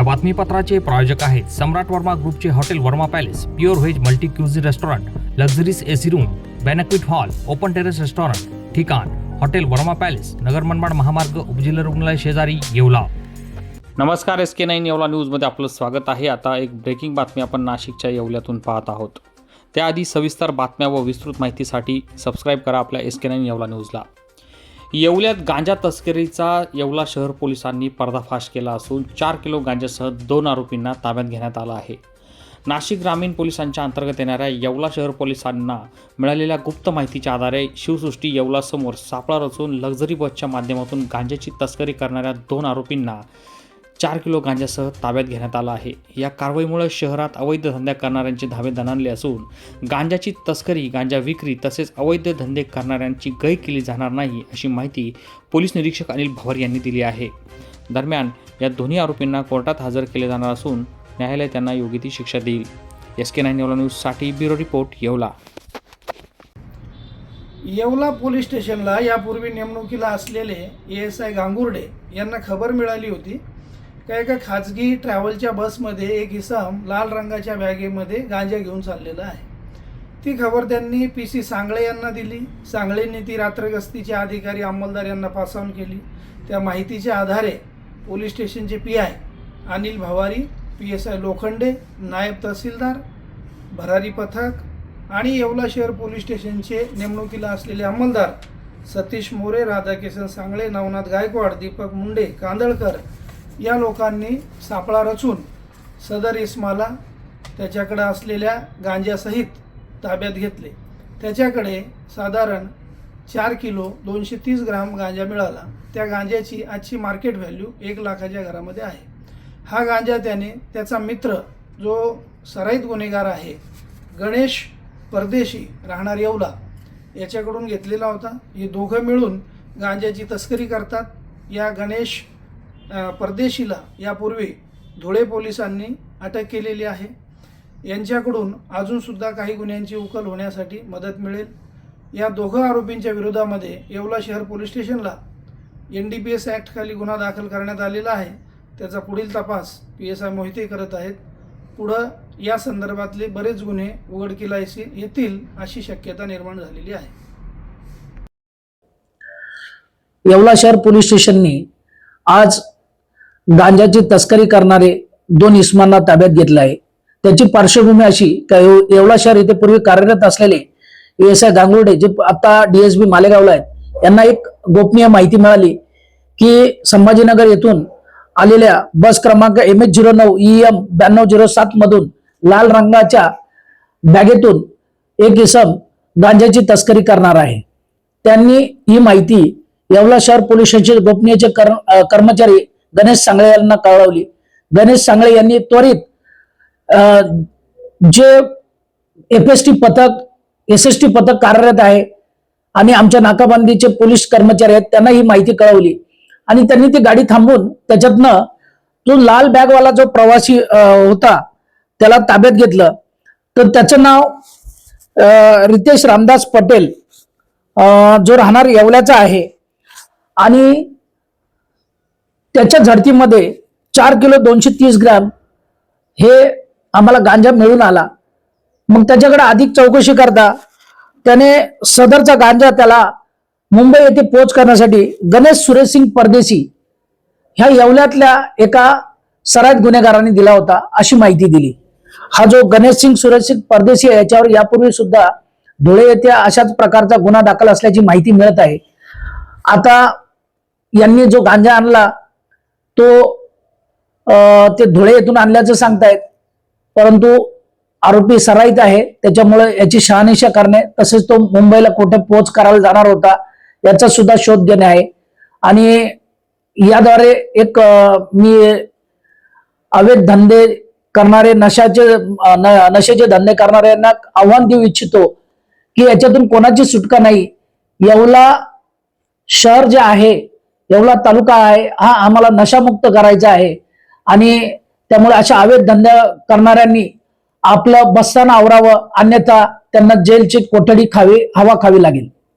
या बातमीपत्राचे प्रायोजक आहेत सम्राट वर्मा ग्रुपचे hotel Verma palace pure veg multi cuisine restaurant luxuries AC room banquet hall open terrace restaurant ठिकाण हॉटेल वर्मा पॅलेस नगर मनमाड महामार्ग उपजिल्हा रुग्णालय शेजारी येवला. नमस्कार एस के नाईन येवला न्यूजमध्ये आपलं स्वागत आहे. आता एक ब्रेकिंग बातमी आपण नाशिकच्या येवल्यातून पाहत आहोत. त्याआधी सविस्तर बातम्या व विस्तृत माहितीसाठी सबस्क्राईब करा आपल्या एस के नाईन येवला न्यूजला. येवल्यात गांजा तस्करीचा येवला शहर पोलिसांनी पर्दाफाश केला असून चार किलो गांजासह दोन आरोपींना ताब्यात घेण्यात आलं आहे. नाशिक ग्रामीण पोलिसांच्या अंतर्गत येणाऱ्या येवला शहर पोलिसांना मिळालेल्या गुप्त माहितीच्या आधारे शिवसृष्टी येवलासमोर सापळा रचून लक्झरी बसच्या माध्यमातून गांजाची तस्करी करणाऱ्या दोन आरोपींना चार किलो गांजासह ताब्यात घेण्यात आला आहे. या कारवाईमुळे शहरात अवैध धंद्या करणाऱ्यांचे धावे दणाणले असून गांजाची तस्करी गांजा विक्री तसेच अवैध धंदे करणाऱ्यांची गय केली जाणार नाही अशी माहिती पोलीस निरीक्षक अनिल भवर यांनी दिली आहे. दरम्यान या दोन्ही आरोपींना कोर्टात हजर केले जाणार असून न्यायालय त्यांना योग्य ती शिक्षा देईल. एस के नाईन येवला न्यूजसाठी bureau report Yeola. Yeola police स्टेशनला यापूर्वी नेमणुकीला असलेले ए एस आय गांगुर्डे यांना खबर मिळाली होती. त्या एका खाजगी ट्रॅव्हलच्या बसमध्ये एक इसम लाल रंगाच्या बॅगेमध्ये गांजा घेऊन चाललेला आहे. ती खबर त्यांनी पी सी सांगळे यांना दिली. सांगळेंनी ती रात्रगस्तीचे अधिकारी अंमलदार यांना पास केली. त्या माहितीच्या आधारे पोलीस स्टेशनचे P I Anil Bhavari P S I Lokhande नायब तहसीलदार भरारी पथक आणि येवला शहर पोलीस स्टेशनचे नेमणुकीला असलेले अंमलदार सतीश मोरे राधाकिशन सांगळे नवनाथ गायकवाड दीपक मुंडे कांदळकर या लोकांनी सापळा रचून सदर इस्माला त्याच्याकडे असलेल्या गांज्यासहित ताब्यात घेतले. त्याच्याकडे साधारण चार किलो दोनशे तीस ग्राम गांजा मिळाला. त्या गांज्याची आजची मार्केट व्हॅल्यू एक लाखाच्या घरामध्ये आहे. हा गांजा त्याने त्याचा मित्र जो सराईत गुन्हेगार आहे गणेश परदेशी राहणार येवला याच्याकडून घेतलेला होता. हे दोघं मिळून गांजाची तस्करी करतात. या गणेश परदेशीला यापूर्वी धुळे पोलिसांनी अटक केलेली आहे. यांच्याकडून अजूनसुद्धा काही गुन्ह्यांची उकल होण्यासाठी मदत मिळेल. या दोघं आरोपींच्या विरोधामध्ये येवला शहर पोलीस स्टेशनला एन डी पी एस ॲक्टखाली गुन्हा दाखल करण्यात आलेला आहे. त्याचा पुढील तपास पी एस आय मोहिते करत आहेत. पुढं या संदर्भातले बरेच गुन्हे उघडकीला येतील अशी शक्यता निर्माण झालेली आहे. येवला शहर पोलीस स्टेशनने आज गांजाची तस्करी करणारे दोन इस्मांना ताब्यात घेतलं आहे. त्याची पार्श्वभूमी अशी का येवला शहर इथे पूर्वी कार्यरत असलेले एस आय गांगुर्डे जे आता डीएसबी मालेगावला आहेत यांना एक गोपनीय माहिती मिळाली की संभाजीनगर येथून आलेल्या बस क्रमांक एम एच झिरो नऊ ई एम ब्याण्णव झिरो सात मधून लाल रंगाच्या बॅगेतून एक इसम गांजाची तस्करी करणार आहे. त्यांनी ही माहिती येवला शहर पोलीस गोपनीयचे कर्मचारी गणेश सांगळे यांना कळवली. गणेश सांगळे यांनी त्वरित जे एफ एस टी पथक एस एस टी पथक कार्यरत आहे आणि आमच्या नाकाबंदीचे पोलीस कर्मचारी आहेत त्यांना ही माहिती कळवली. आणि त्यांनी ती गाडी थांबवून त्याच्यातनं तो लाल बॅगवाला जो प्रवासी होता त्याला ताब्यात घेतलं. तर त्याचं नाव रितेश रामदास पटेल जो राहणार येवल्याचा आहे. आणि त्याच्या झडतीमध्ये चार किलो दोनशे तीस ग्रॅम हे आम्हाला गांजा मिळून आला. मग त्याच्याकडे अधिक चौकशी करता त्याने सदरचा गांजा त्याला मुंबई येथे पोच करण्यासाठी गणेश सुरेशसिंग परदेशी ह्या येवल्यातल्या एका सराईत गुन्हेगारांनी दिला होता अशी माहिती दिली. हा जो गणेश सिंग सुरेशसिंग परदेशी आहे याच्यावर यापूर्वी सुद्धा धुळे येथे अशाच प्रकारचा गुन्हा दाखल असल्याची माहिती मिळत आहे. आता यांनी जो गांजा आणला तो ते धुळे येथून आणल्याचं सांगतायत. परंतु आरोपी सराईत आहे. त्याच्यामुळे याची शहानिशा करणे तसेच तो मुंबईला कुठे पोच करायला जाणार होता याचा सुद्धा शोध घेणे आहे. आणि याद्वारे एक मी अवैध धंदे करणारे नशाचे नशेचे धंदे करणाऱ्यांना आव्हान देऊ इच्छितो की याच्यातून कोणाची सुटका नाही. येवला शहर जे आहे येवला तालुका आहे हा आम्हाला नशामुक्त करायचा आहे. आणि त्यामुळे अशा अवैध धंदा करणाऱ्यांनी आपलं बसताना आवरावं अन्यथा त्यांना जेलची कोठडी खावी हवा खावी लागेल.